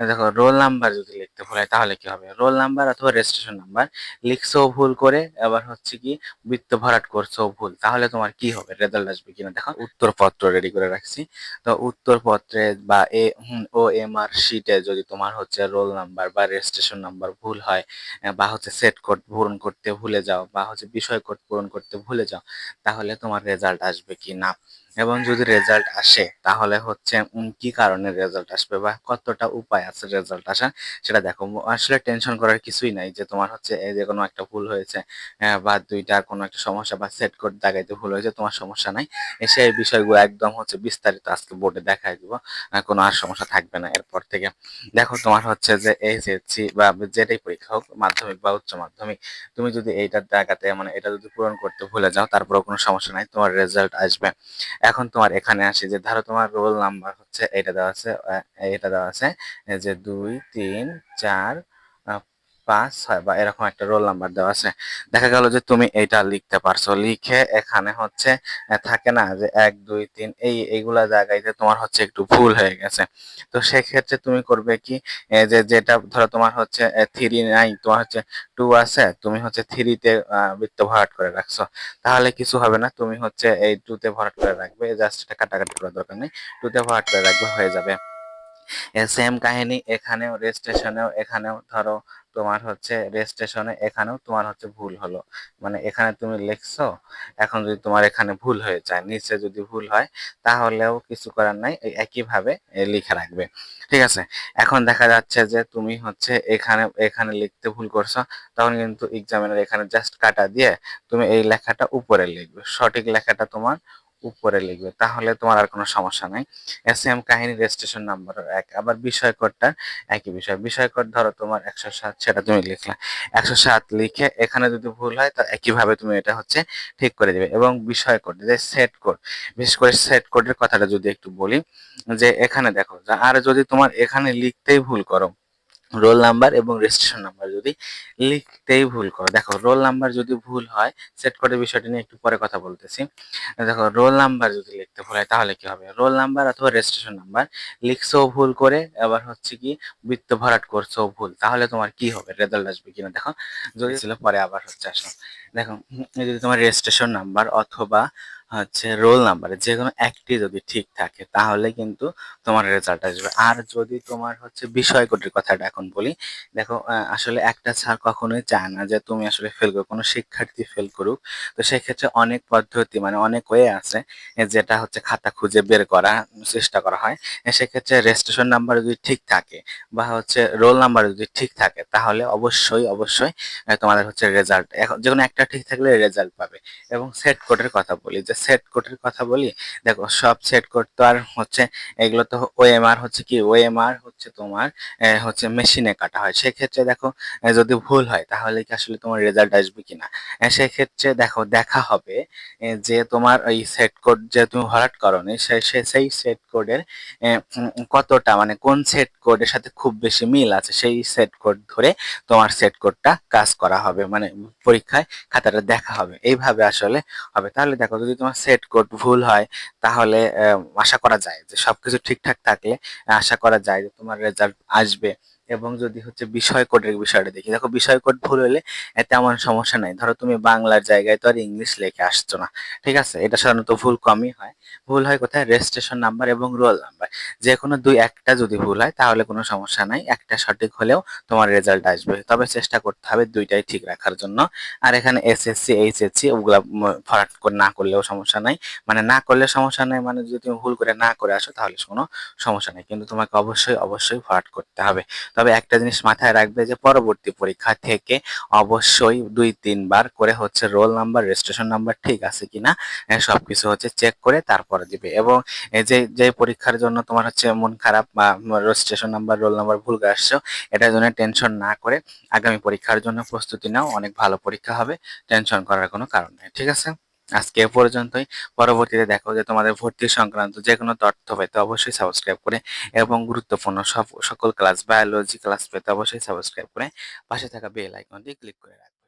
দেখো roll number যদি লিখতে ভুল হয় তাহলে কি হবে? রোল নাম্বার অথবা রেজিস্ট্রেশন নাম্বার লিখছো ভুল করে আবার হচ্ছে কি বৃত্ত ভরাট করছ ভুল, তাহলে তোমার কি হবে? রেজাল্ট আসবে কিনা? দেখো, উত্তরপত্র রেডি করে রাখছি। তো উত্তরপত্রে বা এ ও, এম, আর শিটে যদি তোমার হচ্ছে রোল নাম্বার বা রেজিস্ট্রেশন নাম্বার ভুল হয় বা হচ্ছে সেট কোড পূরণ করতে ভুলে যাও, বা হচ্ছে বিষয় কোড পূরণ করতে ভুলে যাও, তাহলে তোমার রেজাল্ট আসবে কি না এবং যদি রেজাল্ট আসে, তাহলে হচ্ছে কি কারণে রেজাল্ট আসবে বা কতটা উপায় আছে রেজাল্ট আসার, সেটা দেখো। আসলে টেনশন করার কিছুই নাই যে তোমার হচ্ছে এই যে কোনো একটা ভুল হয়েছে বা দুইটা কোনো একটা সমস্যা বা সেট কোড দাগাইতে ভুল হয়েছে, তোমার সমস্যা নাই। এসে এই বিষয়গুলো একদম হচ্ছে বিস্তারিত আজকে বোর্ডে দেখাই দিব। কোনো আর সমস্যা থাকবে না এরপর থেকে। দেখো তোমার হচ্ছে যে এইচএসসি বা যেটাই পরীক্ষা হোক, মাধ্যমিক বা উচ্চ মাধ্যমিক, তুমি যদি এইটার জায়গাতে মানে এটা যদি পূরণ করতে ভুলে যাও, তারপরেও কোনো সমস্যা নাই, তোমার রেজাল্ট আসবে। এখন তোমার এখানে আসি যে, ধরো তোমার রোল নাম্বার হচ্ছে এটা দেওয়া আছে এটা দেওয়া আছে যে দুই, তিন, চার পাঁচ ছয় বা এরকম একটা রোল নাম্বার দেওয়া আছে। দেখা গেল যে তুমি এটা লিখতে পারছ। লিখে এখানে হচ্ছে থাকে না যে এক, দুই, তিন, এই, এইগুলা জায়গায় তোমার হচ্ছে একটু ভুল হয়ে গেছে। তো সেক্ষেত্রে তুমি করবে কি যে, যেটা ধরো তোমার হচ্ছে থ্রি নাই, তোমার হচ্ছে টু আছে, তুমি হচ্ছে থ্রিতে বৃত্ত ভরাট করে রাখছো। তাহলে কিছু হবে না, তুমি হচ্ছে এই টুতে ভরাট করে রাখবে জাস্ট এটা কাটাকাটি করার দরকার নেই টুতে ভরাট করে রাখবে, হয়ে যাবে। সেম কাহিনী, এখানেও রেজিস্ট্রেশনেও এখানেও ধরো তোমার হচ্ছে রেজিস্ট্রেশনে এখানেও তোমার হচ্ছে ভুল হলো। মানে এখানে তুমি লিখছো, এখন যদি তোমার এখানে ভুল হয়ে যায়, নিচে যদি ভুল হয়, তাহলেও কিছু করার নাই একইভাবে লিখে রাখবে। ঠিক আছে? এখন দেখা যাচ্ছে যে তুমি হচ্ছে এখানে এখানে লিখতে ভুল করছ, তখন কিন্তু এক্সামিনার এখানে জাস্ট কাটা দিয়ে তুমি এই লেখাটা উপরে লিখবে। সঠিক লেখাটা তোমার উপরে লিখবে, তাহলে তোমার আর কোনো সমস্যা নাই। এস এম কাহিনী রেজিস্ট্রেশন নাম্বার এক, আবার বিষয় কোডটা একই বিষয়। বিষয় কোড ধরো তোমার একশো সাত, সেটা তুমি লিখলা। একশো সাত লিখে এখানে যদি ভুল হয়, তো একইভাবে তুমি এটা হচ্ছে ঠিক করে দিবে। এবং বিষয় কোড যে সেট কোড বিশেষ করে সেট কোডের কথাটা যদি একটু বলি, যে এখানে দেখো আর যদি তোমার এখানে লিখতেই ভুল করো রোল নাম্বার এবং রেজিস্ট্রেশন নাম্বার যদি লিখতেই ভুল করো। দেখো রোল নাম্বার যদি ভুল হয় সেট কোডের বিষয়টা নিয়ে একটু পরে কথা বলতেছি। দেখো রোল নাম্বার যদি লিখতে ভুল হয়, তাহলে কি হবে? রোল নাম্বার অথবা রেজিস্ট্রেশন নাম্বার লিখছো ভুল করে আবার হচ্ছে কি বৃত্ত ভরাট করছ ভুল, তাহলে তোমার কি হবে? রেজাল্ট আসবে কিনা? দেখো, যদি ছিল পরে আবার হচ্ছে আসো দেখো যদি তোমার রেজিস্ট্রেশন নাম্বার অথবা হচ্ছে রোল নাম্বার যে কোনো একটি যদি ঠিক থাকে, তাহলে কিন্তু তোমার রেজাল্ট আসবে। আর যদি তোমার হচ্ছে বিষয় কোডের কথাটা এখন বলি, দেখো আসলে একটা স্যার কখনোই চায় না যে তুমি আসলে ফেল করো, কোনো শিক্ষার্থী ফেল করুক। তো সেক্ষেত্রে অনেক পদ্ধতি মানে অনেক ওয়ে আছে, যেটা হচ্ছে খাতা খুঁজে বের করা চেষ্টা করা হয়। সেক্ষেত্রে রেজিস্ট্রেশন নাম্বার যদি ঠিক থাকে বা হচ্ছে রোল নাম্বার যদি ঠিক থাকে, তাহলে অবশ্যই অবশ্যই তোমাদের হচ্ছে রেজাল্ট এখন যে কোনো একটা ঠিক থাকলে রেজাল্ট পাবে। এবং সেট কোডের কথা বলি, যে সেট কোডের কথা বলি, দেখো সব সেট কোড তো আর হচ্ছে এগুলো তো ওএমআর হচ্ছে কি? ওএমআর হচ্ছে তোমার হচ্ছে মেশিনে কাটা হয়। সেক্ষেত্রে দেখো যদি ভুল হয় তাহলে কি আসলে তোমার রেজাল্ট আসবে কিনা? সেক্ষেত্রে দেখো, দেখা হবে যে তোমার ওই সেট কোড যে তুমি ভরাট করনি সেই সেট কোডের কতটা মানে কোন সেট কোডের সাথে খুব বেশি মিল আছে, সেই সেট কোড ধরে তোমার সেট কোডটা কাজ করা হবে মানে পরীক্ষায় খাতাটা দেখা হবে। এইভাবে আসলে হবে। তাহলে দেখো, যদি তোমার সেট কোড ভুল হয়, তাহলে আশা করা যায় যে সবকিছু ঠিকঠাক থাকলে আশা করা যায় যে তোমার রেজাল্ট আসবে। এবং যদি হচ্ছে বিষয় কোডের বিষয়টা দেখি, দেখো বিষয় কোড ভুল হলে তেমন সমস্যা নাই। ধরো তুমি বাংলার জায়গায় তো আর ইংলিশ লেখে আসছো না, ঠিক আছে? এটা সাধারণত ভুল কমই হয়। ভুল হয় কোথায়? রেজিস্ট্রেশন নাম্বার এবং রোল নাম্বার যে কোনো দুই, একটা যদি ভুল হয়, তাহলে কোনো সমস্যা নাই। একটা সঠিক হলেও তোমার রেজাল্ট আসবে। তবে চেষ্টা করতে হবে দুইটাই ঠিক রাখার জন্য। আর এখানে এসএসসি এইচএসসি ওগুলা ভরাট করে, না করলেও সমস্যা নাই। মানে না করলে সমস্যা নাই মানে যদি তুমি ভুল করে না করে আসো, তাহলে কোনো সমস্যা নেই। কিন্তু তোমাকে অবশ্যই অবশ্যই ভরাট করতে হবে। তবে একটা জিনিস মাথায় রাখবে যে পরবর্তী পরীক্ষা থেকে অবশ্যই দুই তিনবার করে হচ্ছে রোল নাম্বার রেজিস্ট্রেশন নাম্বার ঠিক আছে কিনা এ, সবকিছু হচ্ছে চেক করে তারপরে দিবে। এবং যে যে পরীক্ষার জন্য তোমার হচ্ছে মন খারাপ বা রেজিস্ট্রেশন নাম্বার রোল নাম্বার ভুল আসছো এটার জন্য টেনশন না করে আগামী পরীক্ষার জন্য প্রস্তুতি নাও অনেক ভালো পরীক্ষা হবে টেনশন করার কোনো কারণ নেই ঠিক আছে? আজকে এ পর্যন্তই। পরবর্তীতে দেখো যে তোমাদের ভর্তি সংক্রান্ত যে কোনো তথ্য পেতে অবশ্যই সাবস্ক্রাইব করে এবং গুরুত্বপূর্ণ সব সকল ক্লাস বায়োলজি ক্লাস পেতে অবশ্যই সাবস্ক্রাইব করে পাশে থাকা বেল আইকনটি ক্লিক করে রাখবে